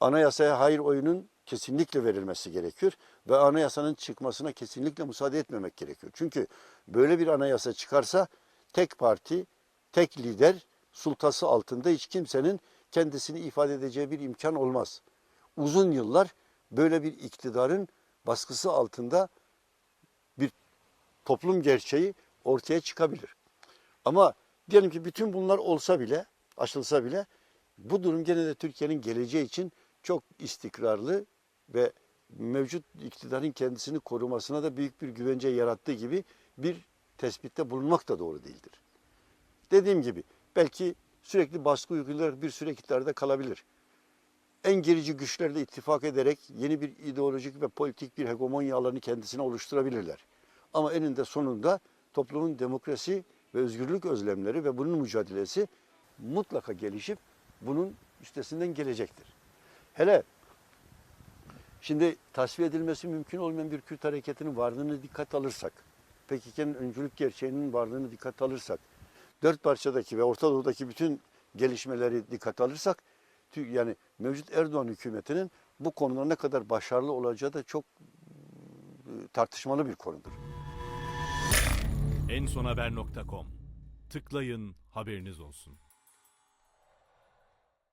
anayasaya hayır oyunun kesinlikle verilmesi gerekiyor ve anayasanın çıkmasına kesinlikle müsaade etmemek gerekiyor. Çünkü böyle bir anayasa çıkarsa tek parti, tek lider sultası altında hiç kimsenin kendisini ifade edeceği bir imkan olmaz. Uzun yıllar böyle bir iktidarın baskısı altında bir toplum gerçeği ortaya çıkabilir. Ama diyelim ki bütün bunlar olsa bile, aşılsa bile bu durum gene de Türkiye'nin geleceği için çok istikrarlı ve mevcut iktidarın kendisini korumasına da büyük bir güvence yarattığı gibi bir tespitte bulunmak da doğru değildir. Dediğim gibi belki sürekli baskı uygulayarak bir süre iktidarda kalabilir. En gerici güçlerle ittifak ederek yeni bir ideolojik ve politik bir hegemonya alanı kendisine oluşturabilirler. Ama eninde sonunda toplumun demokrasi ve özgürlük özlemleri ve bunun mücadelesi mutlaka gelişip bunun üstesinden gelecektir. Hele şimdi tasfiye edilmesi mümkün olmayan bir Kürt hareketinin varlığını dikkat alırsak, PKK'nın öncülük gerçeğinin varlığını dikkat alırsak, dört parçadaki ve Orta Doğu'daki bütün gelişmeleri dikkat alırsak, yani mevcut Erdoğan hükümetinin bu konuda ne kadar başarılı olacağı da çok e, tartışmalı bir konudur. ensonhaber.com Tıklayın haberiniz olsun.